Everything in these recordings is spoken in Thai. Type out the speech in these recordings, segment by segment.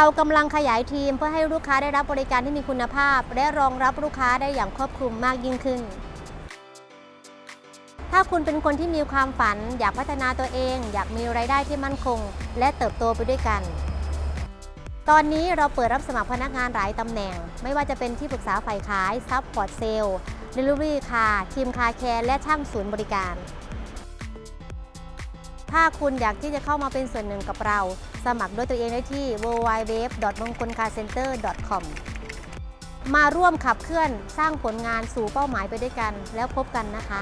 เรากำลังขยายทีมเพื่อให้ลูกค้าได้รับบริการที่มีคุณภาพ และรองรับลูกค้าได้อย่างครอบคลุมมากยิ่งขึ้น ถ้าคุณเป็นคนที่มีความฝัน อยากพัฒนาตัวเอง อยากมีไรายได้ที่มั่นคง และเติบโตไปด้วยกัน ตอนนี้เราเปิดรับสมัครพนักงานหลายตำแหน่ง ไม่ว่าจะเป็นที่ปรึกษาฝ่ายขายซัพพอร์ตเซลล์เดลิเวอรี่คาทีมคาแคร์และช่างศูนย์บริการ ถ้าคุณอยากที่จะเข้ามาเป็นส่วนหนึ่งกับเรา สมัครด้วยตัวเองได้ที่ www.mongkolcarcenter.com มาร่วมขับเคลื่อนสร้างผลงานสู่เป้าหมายไปด้วยกัน แล้วพบกันนะคะ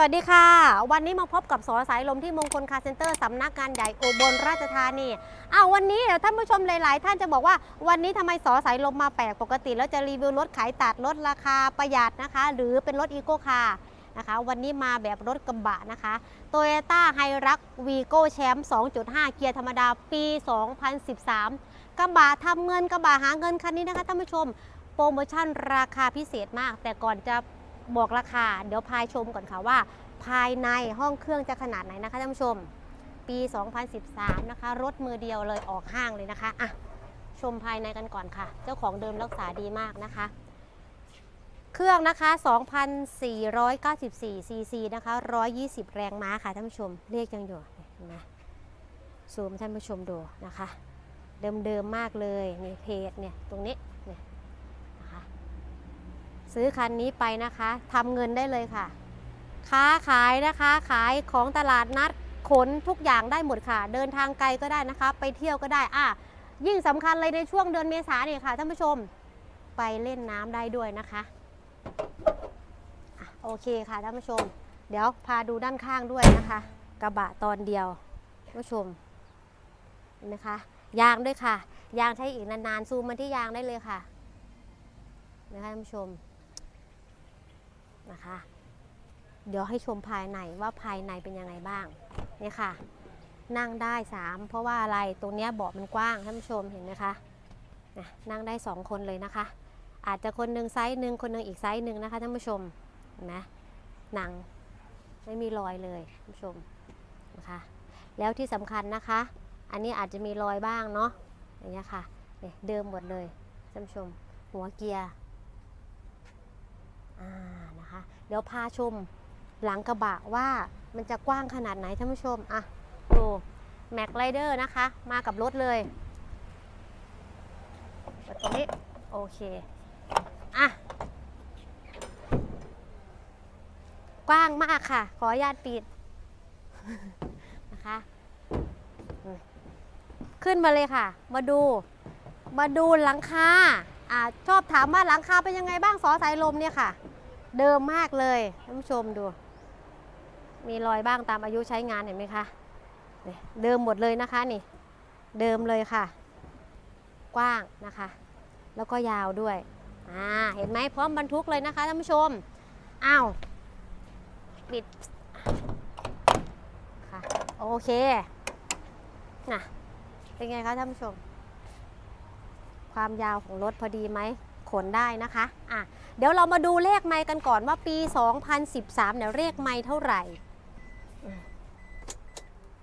วัสดีค่ะ วันนี้มาพบกับสอสายลมที่มงคลคาร์เซ็นเตอร์สำนักงานใหญ่อุบลราชธานีอ้าววันนี้เดี๋ยวท่านผู้ชมหลาย ๆ ท่านจะบอกว่าวันนี้ทำไมสอสายลมมาแปลกปกติ แล้วจะรีวิวรถขายตัดลดราคาประหยัดนะคะ หรือเป็นรถอีโก้คาร์นะคะวันนี้มาแบบรถกระบะนะคะ Toyota h i r u x Vigo Champ 2.5 เกียร์ธรรมดาปี 2013 กระบะทำเงินกระบะหาเงินคันนี้นะคะท่านผู้ชมโปรโมชั่นราคาพิเศษมาก แต่ก่อนจะ บอกราคา เดี๋ยวพายชมก่อนค่ะว่า ภายในห้องเครื่องจะขนาดไหนนะคะท่านผู้ชม ปี 2013 นะคะ รถมือเดียวเลยออกห้างเลยนะคะอะชมภายในกันก่อนค่ะ เจ้าของเดิมรักษาดีมากนะคะ เครื่องนะคะ 2,494 ซีซีนะคะ 120 แรงม้าค่ะท่านผู้ชมเลขยังอยู่นไหมซูมท่านผู้ชมดูนะคะ เดิมๆมากเลยนี่เพจเนี่ยตรงนี้เนี่ย ซื้อคันนี้ไปนะคะทำเงินได้เลยค่ะ ค้าขายนะคะขายของตลาดนัดขนทุกอย่างได้หมดค่ะ เดินทางไกลก็ได้นะคะ ไปเที่ยวก็ได้อะยิ่งสำคัญเลยในช่วงเดือนเมษาเนี่ยค่ะท่านผู้ชมไปเล่นน้ำได้ด้วยนะคะอะโอเคค่ะท่านผู้ชม เดี๋ยวพาดูด้านข้างด้วยนะคะ กระบะตอนเดียวท่านผู้ชมเห็นไหมคะยางด้วยค่ะ ยางใช้อีกนานๆซูมมาที่ยางได้เลยค่ะนะคะท่านผู้ชม นะคะ เดี๋ยวให้ชมภายในว่าภายในเป็นยังไงบ้างเนี่ยค่ะ นั่งได้ 3 เพราะว่าอะไรตรงเนี้ยเบาะมันกว้างท่านผู้ชมเห็นไหมคะน,นั่งได้ 2 คนเลยนะคะ อาจจะคนหนึ่งไซส์หนึ่งคนหนึ่งอีกไซส์หนึ่งนะคะท่านผู้ชมเห็นไหมหนังไม่มีรอยเลยท่านผู้ชมนะคะ แล้วที่สำคัญนะคะ อันนี้อาจจะมีรอยบ้างเนาะอย่างเงี้ยค่ะเนี่ยเดิมหมดเลยท่านผู้ชมหัวเกียร์อ่า นะคะเดี๋ยวพาชมหลังกระบะว่ามันจะกว้างขนาดไหนท่านผู้ชมอะดูแม็กไรเดอร์นะคะ มากับรถเลยเปิดตรงนี้โอเคอะกว้างมากค่ะ ขออนุญาตปิดนะคะขึ้นมาเลยค่ะ มาดู มาดูหลังคาอ่าชอบถามว่าหลังคาเป็นยังไงบ้างสอสายลมเนี่ยค่ะ เดิมมากเลยท่านผู้ชมดู มีรอยบ้างตามอายุใช้งานเห็นไหมคะเดิมหมดเลยนะคะนี่ เดิมเลยค่ะ กว้างนะคะ แล้วก็ยาวด้วยอ่าเห็นไหมพร้อมบรรทุกเลยนะคะท่านผู้ชมอ้าวปิดค่ะโอเคน่ะเป็นไงคะท่านผู้ชม ความยาวของรถพอดีไหม ขนได้นะคะอะเดี๋ยวเรามาดูเลขไมค์กันก่อนว่าปี 2013เนี่ยเลขไมค์เท่าไหร่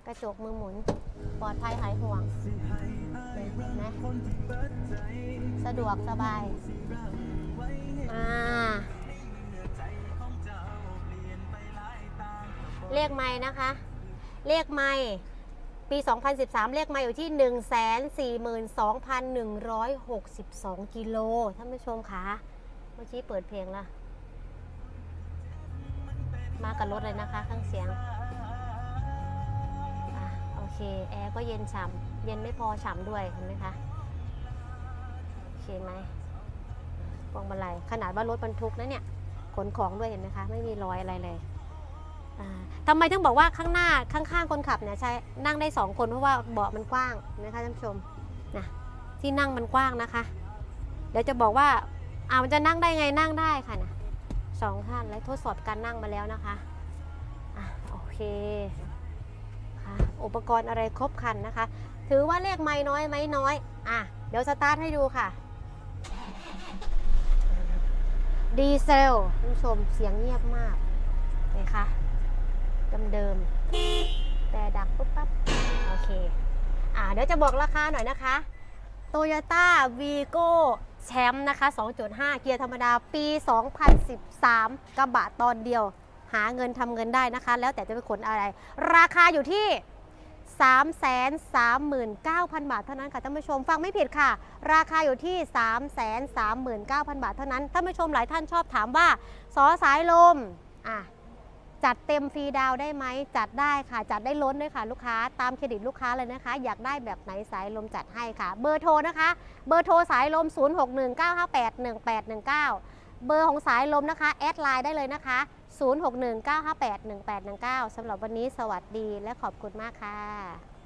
กระจกมือหมุน ปลอดภัยหายห่วงนไหมสะดวกสบายอ่าเลขไมค์นะคะ เลขไมค์ ปี 2013 เลขมค์อยู่ที่ 142,162 กิโล ท่านผู้ชมคะ เมื่อกี้เปิดเพลงละ มากับรถเลยนะคะเครื่องเสียงอโอเค แอร์ก็เย็นฉ่ำ เย็นไม่พอฉ่ำด้วย เห็นไหมคะ โอเคไหมพวงมาลัยขนาดว่ารถบรรทุกนะเนี่ย ขนของด้วยเห็นไหมคะ ไม่มีรอยอะไรเลย ทำไมต้องบอกว่าข้างหน้าข้างๆคนขับเนี่ยใช้นั่งได้สองคนเพราะว่าเบาะมันกว้างนะคะท่านผู้ชมนะที่นั่งมันกว้างนะคะ เดี๋ยวจะบอกว่าอ่ามันจะนั่งได้ไงนั่งได้ค่ะนะสองท่านและทดสอบการนั่งมาแล้วนะคะอะโอเคค่ะอุปกรณ์อะไรครบครันนะคะ ถือว่าเลขไม่น้อยไหมน้อยอะเดี๋ยวสตาร์ทให้ดูค่ะดีเซลท่านผู้ชมเสียงเงียบมากเลยค่ะ เดิมๆแต่ดังปุ๊บปั๊บโอเคอ่าเดี๋ยวจะบอกราคาหน่อยนะคะ Toyota Vigo แชมป์นะคะ 2.5 เกียร์ธรรมดาปี 2013 กระบะตอนเดียว หาเงินทำเงินได้นะคะ แล้วแต่จะไปขนอะไร ราคาอยู่ที่ 339,000 บาทเท่านั้นค่ะท่านผู้ชมฟังไม่ผิดค่ะ ราคาอยู่ที่ 339,000 บาทเท่านั้นท่านผู้ชมหลายท่านชอบถามว่าสอสายลมอะ จัดเต็มฟรีดาวได้ไหมจัดได้ค่ะ จัดได้ล้นด้วยค่ะ ลูกค้าตามเครดิตลูกค้าเลยนะคะ อยากได้แบบไหนสายลมจัดให้ค่ะ เบอร์โทรนะคะ เบอร์โทรสายลม 0619581819 เบอร์ของสายลมนะคะแอดไลน์ได้เลยนะคะ 0619581819สำหรับวันนี้สวัสดีและขอบคุณมากค่ะ